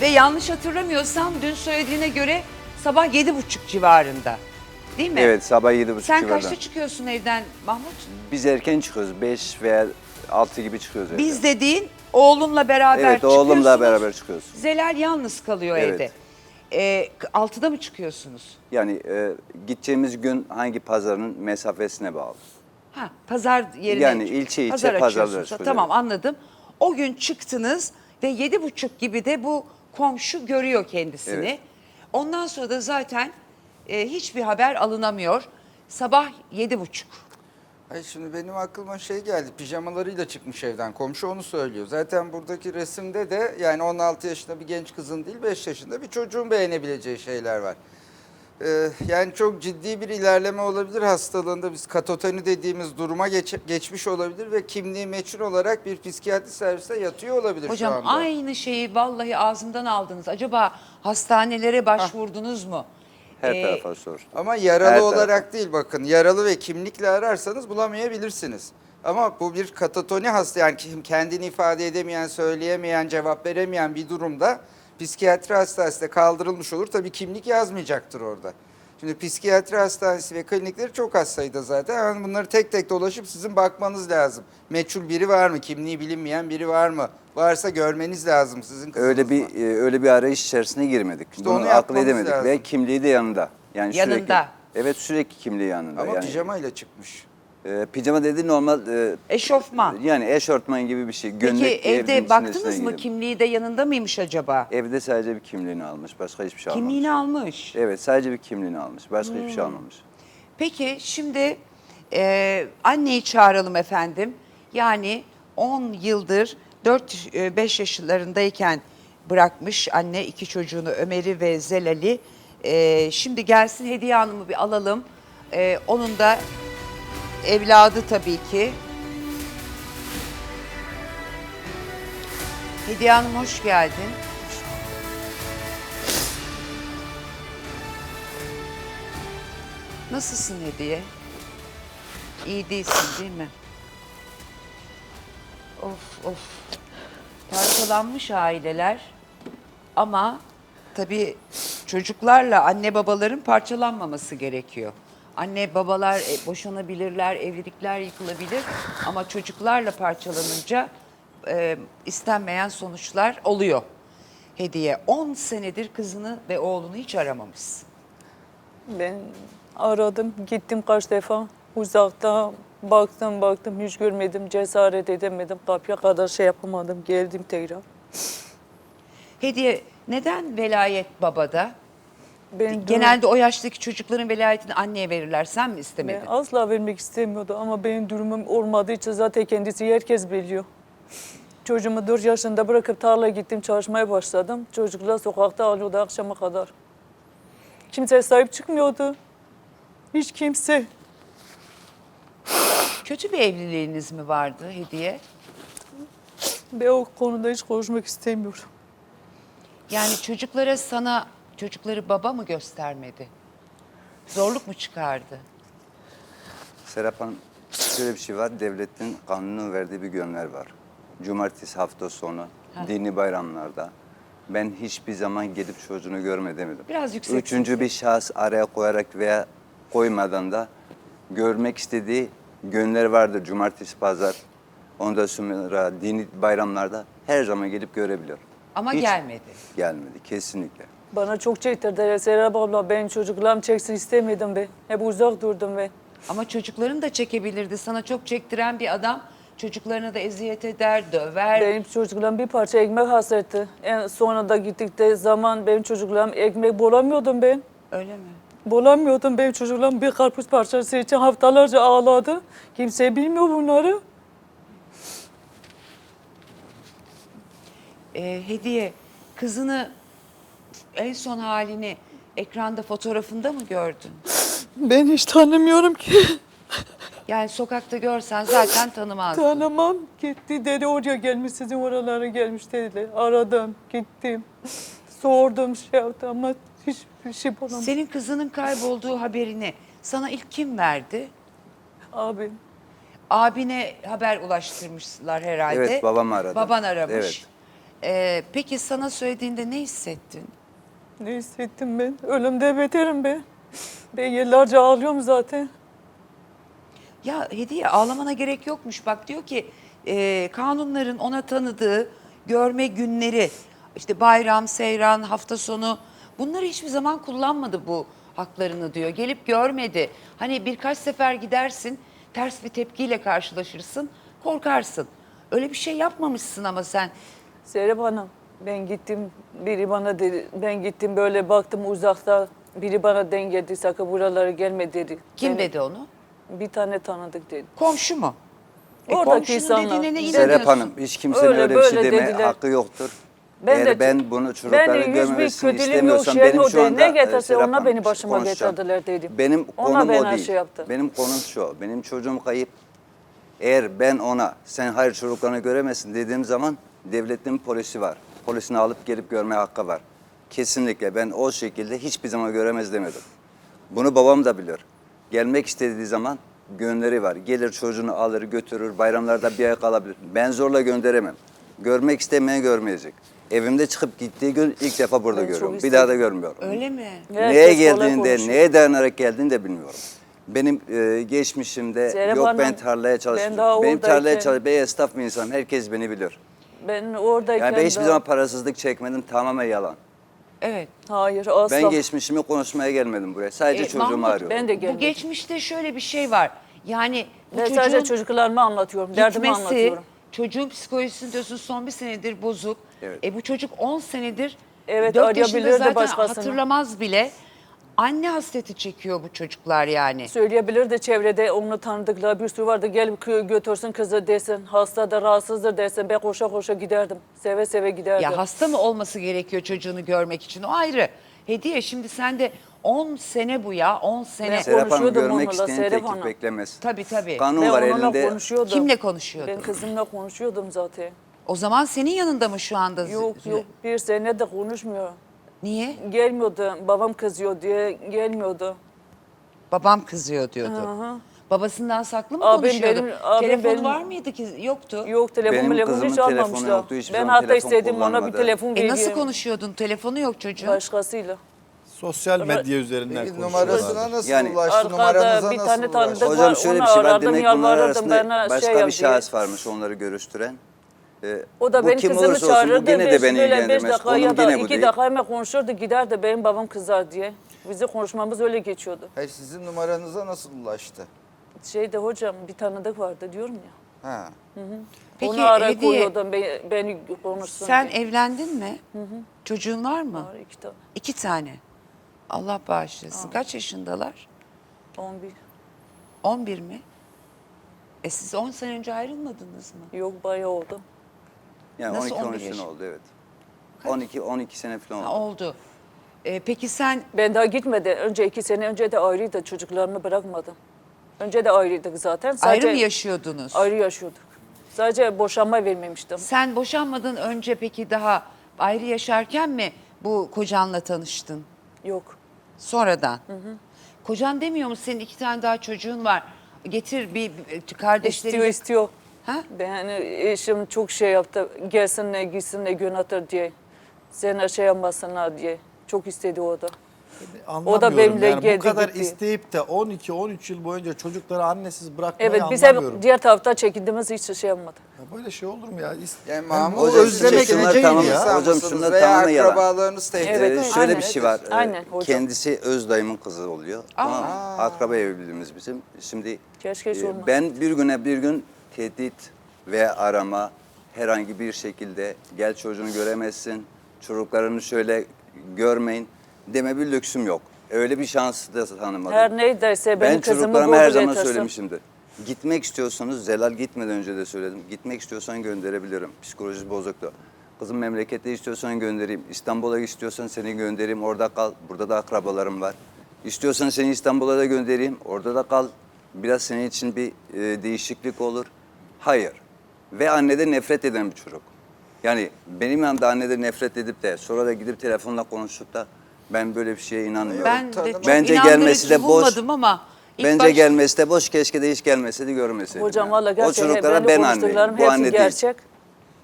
Ve yanlış hatırlamıyorsam dün söylediğine göre sabah yedi buçuk civarında. Değil mi? Evet sabah yedi buçuk Sen civarında. kaçta çıkıyorsun evden Mahmut? Biz erken çıkıyoruz. 5 veya 6 gibi çıkıyoruz evden. Biz dediğin oğlunla beraber Evet çıkıyorsunuz. oğlumla beraber çıkıyoruz. Zelal yalnız kalıyor Evet. evde. Ee, altıda mı çıkıyorsunuz? Yani e, gideceğimiz gün hangi pazarın mesafesine bağlı. Ha, pazar yerine Yani ilçe ilçe pazar pazarlara açıyorsunuz. Tamam evet. anladım. O gün çıktınız ve yedi buçuk gibi de bu komşu görüyor kendisini. Evet. Ondan sonra da zaten e, hiçbir haber alınamıyor. Sabah yedi buçuk. Ay şimdi benim aklıma şey geldi. Pijamalarıyla çıkmış evden. Komşu onu söylüyor. Zaten buradaki resimde de yani 16 yaşında bir genç kızın değil 5 yaşında bir çocuğun beğenebileceği şeyler var. Ee, yani çok ciddi bir ilerleme olabilir hastalığında. Biz katoteni dediğimiz duruma geç- geçmiş olabilir ve kimliği meçhul olarak bir psikiyatri servisine yatıyor olabilir şu Hocam anda. aynı şeyi vallahi ağzımdan aldınız. Acaba hastanelere başvurdunuz mu? Her Ee, tarafa sor. Ama yaralı olarak değil bakın. Yaralı ve kimlikle ararsanız bulamayabilirsiniz. Ama bu bir katatoni hasta yani kendini ifade edemeyen, söyleyemeyen, cevap veremeyen bir durumda psikiyatri hastanesinde kaldırılmış olur. Tabii kimlik yazmayacaktır orada. Şimdi psikiyatri hastanesi ve klinikleri çok az sayıda zaten. Yani bunları tek tek dolaşıp sizin bakmanız lazım. Meçhul biri var mı? Kimliği bilinmeyen biri var mı? Varsa görmeniz lazım sizin kızınız Öyle bir e, öyle bir arayış içerisine girmedik. İşte Bunu onu akıl edemedik lazım. ve kimliği de yanında. Yani Yanında. Sürekli, evet sürekli kimliği yanında. Ama yani, pijamayla çıkmış. E, pijama dedi normal e, Eşofman. yani eşortman gibi bir şey. Peki Gömlek diye evde baktınız mı giyelim. kimliği de yanında mıymış acaba? Evde sadece bir kimliğini almış. Başka hiçbir şey Kimliğini almamış. almış. Evet sadece bir kimliğini almış. Başka hiçbir Hmm. şey almamış. Peki şimdi e, anneyi çağıralım efendim. Yani 10 yıldır 4-5 yaşlarındayken bırakmış anne iki çocuğunu Ömer'i ve Zelal'i. E, şimdi gelsin Hediye Hanım'ı bir alalım. E, onun da evladı tabii ki. Hediye Hanım hoş geldin. Nasılsın Hediye? İyi değilsin değil mi? Of of. Parçalanmış aileler ama tabii çocuklarla anne babaların parçalanmaması gerekiyor. Anne babalar e, boşanabilirler, evlilikler yıkılabilir ama çocuklarla parçalanınca e, istenmeyen sonuçlar oluyor. Hediye 10 senedir kızını ve oğlunu hiç aramamışsın. Ben aradım, gittim kaç defa. Uzakta baktım baktım hiç görmedim, cesaret edemedim. Kapıya kadar şey yapamadım, geldim tekrar. Hediye neden velayet babada? Ben Genelde o yaştaki çocukların velayetini anneye verirler. Sen mi istemedin? ben asla vermek istemiyordu ama benim durumum olmadığı için zaten kendisi herkes biliyor. Çocuğumu 4 yaşında bırakıp tarlaya gittim, çalışmaya başladım. Çocuklar sokakta alıyordu akşama kadar. Kimse sahip çıkmıyordu. Hiç kimse. Kötü bir evliliğiniz mi vardı Hediye? Ben o konuda hiç konuşmak istemiyorum. Yani çocuklara sana çocukları baba mı göstermedi? Zorluk mu çıkardı? Serap Hanım şöyle bir şey var. Devletin kanunun verdiği bir günler var. Cumartesi hafta sonu, dini bayramlarda. Ben hiçbir zaman gelip çocuğunu görme demedim. Biraz yüksek Üçüncü bir şahıs araya koyarak veya koymadan da görmek istediği günler vardır. Cumartesi, pazar. Ondan sonra dini bayramlarda her zaman gelip görebiliyor. Ama Hiç gelmedi. Gelmedi kesinlikle. Bana çok çektirdiler. Serap abla benim çocuklarım çeksin istemedim ben. Hep uzak durdum ben. Ama çocukların da çekebilirdi. Sana çok çektiren bir adam çocuklarına da eziyet eder, döver. Benim çocuklarım bir parça ekmek hasretti. En sonra da gittikleri zaman benim çocuklarım ekmek bulamıyordum ben. Öyle mi? Bulamıyordum benim çocuklarım bir karpuz parçası için haftalarca ağladı. Kimse bilmiyor bunları. Ee, Hediye, kızını en son halini ekranda fotoğrafında mı gördün? Ben hiç tanımıyorum ki. Yani sokakta görsen zaten tanımazdın. Tanımam. Gitti dedi oraya gelmiş sizin oralara gelmiş dediler. Aradım gittim. Sordum şey yaptı ama hiçbir şey bulamadım. Senin kızının kaybolduğu haberini sana ilk kim verdi? Abi Abine haber ulaştırmışlar herhalde. Evet, babam aradı. Baban aramış. Evet. Ee, peki sana söylediğinde ne hissettin? Ne hissettim ben? Ölümde beterim ben. Ben yıllarca ağlıyorum zaten. Ya hediye ağlamana gerek yokmuş. Bak diyor ki e, kanunların ona tanıdığı görme günleri işte bayram, seyran, hafta sonu bunları hiçbir zaman kullanmadı bu haklarını diyor. Gelip görmedi. Hani birkaç sefer gidersin ters bir tepkiyle karşılaşırsın korkarsın. Öyle bir şey yapmamışsın ama sen. Serap Hanım ben gittim biri bana dedi ben gittim böyle baktım uzakta biri bana denk geldi sakın buralara gelme dedi. Kim Ben- dedi onu? Bir tane tanıdık dedi. Komşu mu? E, Oradaki komşunun insanlar. dediğine ne Bize- inanıyorsun? Serap Hanım hiç kimsenin Öyle öyle, bir şey böyle deme dediler. hakkı yoktur. Ben Eğer de- ben bunu çocuklara Ben yüz bin görmemesini kötülüğüm yok istemiyorsam şeyim benim o şu değil. anda Ne getirse e, Serap ona Hanım, beni başıma konuşacağım. getirdiler dedim. Benim Ona konum ben o her değil. şey yaptım. Benim konum şu. Benim çocuğum kayıp. Eğer ben ona sen hayır çocuklarını göremezsin dediğim zaman devletin polisi var. Polisini alıp gelip görme hakkı var. Kesinlikle ben o şekilde hiçbir zaman göremez demedim. Bunu babam da bilir. Gelmek istediği zaman gönderi var. Gelir çocuğunu alır götürür bayramlarda bir ay kalabilir. Ben zorla gönderemem. Görmek istemeyen görmeyecek. Evimde çıkıp gittiği gün ilk defa burada Ben çok görüyorum. Bir istedim. daha da görmüyorum. Öyle mi? Herkes neye kolay geldiğinde, konuşuyor. neye dayanarak geldiğini de bilmiyorum. Benim e, geçmişimde Serap yok Hanım, ben tarlaya ben çalışıyorum. daha Benim tarlaya oradayken- çalışıyorum. Ben esnaf bir insanım. Herkes beni bilir. Ben oradayken Yani ben hiçbir daha- zaman parasızlık çekmedim. Tamamen yalan. Evet. Hayır asla. Ben geçmişimi konuşmaya gelmedim buraya. Sadece E, çocuğumu Mahmut, arıyorum. Ben de Bu gelmedim. geçmişte şöyle bir şey var. Yani bu Ben çocuğun sadece çocuklarıma anlatıyorum. Derdimi gitmesi, anlatıyorum. çocuğun psikolojisini diyorsun son bir senedir bozuk. Evet. E bu çocuk 10 senedir Evet, 4 yaşında arayabilirdi zaten başkasını. hatırlamaz bile. Anne hasreti çekiyor bu çocuklar yani. Söyleyebilir de çevrede onu tanıdıkları bir sürü vardı. Gel götürsün kızı desin. Hasta da rahatsızdır desin. Ben koşa koşa giderdim. Seve seve giderdim. Ya hasta mı olması gerekiyor çocuğunu görmek için? O ayrı. Hediye şimdi sen de 10 sene bu ya 10 sene. Ben- Serap Hanım konuşuyordum görmek onunla, isteyen Serap tekip Hanım. beklemez. Tabii tabii. Kanun ben var onunla elinde. konuşuyordum. Kimle konuşuyordun? Ben kızımla konuşuyordum zaten. O zaman senin yanında mı şu anda? Yok Zü- yok bir sene de konuşmuyor. Niye? Gelmiyordu. Babam kızıyor diye gelmiyordu. Babam kızıyor diyordu. Babasından saklı mı Abim konuşuyordu? benim- abim Telefonu benim- var mıydı ki? Yoktu. Yok telefon Benim telefon kızımın hiç telefonu almamışlar. yoktu, hiçbir Ben zaman hatta telefon istedim ona bir kullanmadı. telefon E vereyim. nasıl konuşuyordun? Telefonu yok çocuğun. Başkasıyla. Sosyal medya üzerinden Peki konuşuyorlar. numarasına nasıl Yani- ulaştı? Numaranıza Arkada bir nasıl tane ulaştı? tanıdık Hocam var, şöyle bir onu şey var. aradım, Demek bunlar yalvarırdım, arasında bana başka şey bir yap şahıs diye. varmış onları görüştüren. Ee, O da kim kızımı olursa olsun çağırırdı. bu gene de beni beş ilgilendirmez. dakika Konum ya da gene bu iki değil. dakika hemen konuşurdu giderdi benim babam kızar diye. Bizi konuşmamız öyle geçiyordu. Hayır, sizin numaranıza nasıl ulaştı? Şeyde hocam bir tanıdık vardı diyorum ya. Ha. Peki Onu Hediye, koyuyordum beni, beni konuşsun sen diye. evlendin mi? Çocuğun var mı? Var iki tane. İki tane. Allah bağışlasın. Kaç yaşındalar? 11. 11 mi? E siz 10 sene önce ayrılmadınız mı? Yok bayağı oldu. Yani Nasıl 12 11 13 yaş? sene oldu evet. 12 12 sene falan Ha, oldu. oldu. E, peki sen Ben daha gitmeden önce iki sene önce de ayrıydı çocuklarımı bırakmadım. Önce de ayrıydık zaten. ayrı mı yaşıyordunuz? Ayrı yaşıyorduk. Sadece boşanma vermemiştim. Sen boşanmadan önce peki daha ayrı yaşarken mi bu kocanla tanıştın? Yok. Sonradan. Kocan demiyor mu senin iki tane daha çocuğun var. Getir bir, bir. İstiyor istiyor. Ha? Ben eşim çok şey yaptı. Gelsin ne gitsin ne gün atır diye. Sen şey yapmasınlar diye. Çok istedi o da. O da benimle yani geldi Bu kadar gitti. isteyip de 12-13 yıl boyunca çocukları annesiz bırakmayı Evet biz anlamıyorum. hep diğer tarafta çekindiğimiz hiç şey yapmadı. Ya böyle şey olur mu ya? Yani Mahmut Hocam, özlemek nece tamam- insan hocam, mısınız şunlar veya yalan. akrabalarınız tehdit Evet, ediyor. şöyle aynen. bir şey var. Ee, Aynen hocam. Kendisi öz dayımın kızı oluyor. Tamam mı? Akraba evliliğimiz bizim. Şimdi Keşke e, ben bir güne bir gün tehdit ve arama herhangi bir şekilde gel çocuğunu göremezsin, çocuklarını şöyle görmeyin deme bir lüksüm yok. Öyle bir şans da tanımadım. Her neydeyse benim ben kızımı çocuklarıma her zaman getirsin. söylemişimdir. Gitmek istiyorsanız, Zelal gitmeden önce de söyledim. Gitmek istiyorsan gönderebilirim. Psikolojisi bozuktu. Kızım memlekette istiyorsan göndereyim. İstanbul'a istiyorsan seni göndereyim. Orada kal. Burada da akrabalarım var. İstiyorsan seni İstanbul'a da göndereyim. Orada da kal. Biraz senin için bir e, değişiklik olur. Hayır. Ve annede nefret eden bir çocuk. Yani benim yanımda annede nefret edip de sonra da gidip telefonla konuşup da ben böyle bir şeye inanmıyorum. Ben de çok Bence gelmesi de boş. bulmadım ama ilk Bence baş- gelmesi de boş. Keşke de hiç gelmeseydi görmeseydim. Hocam yani. valla O gerçekten çocuklara benim ben anneyim. konuştuklarım Bu hepsi anne değil. gerçek.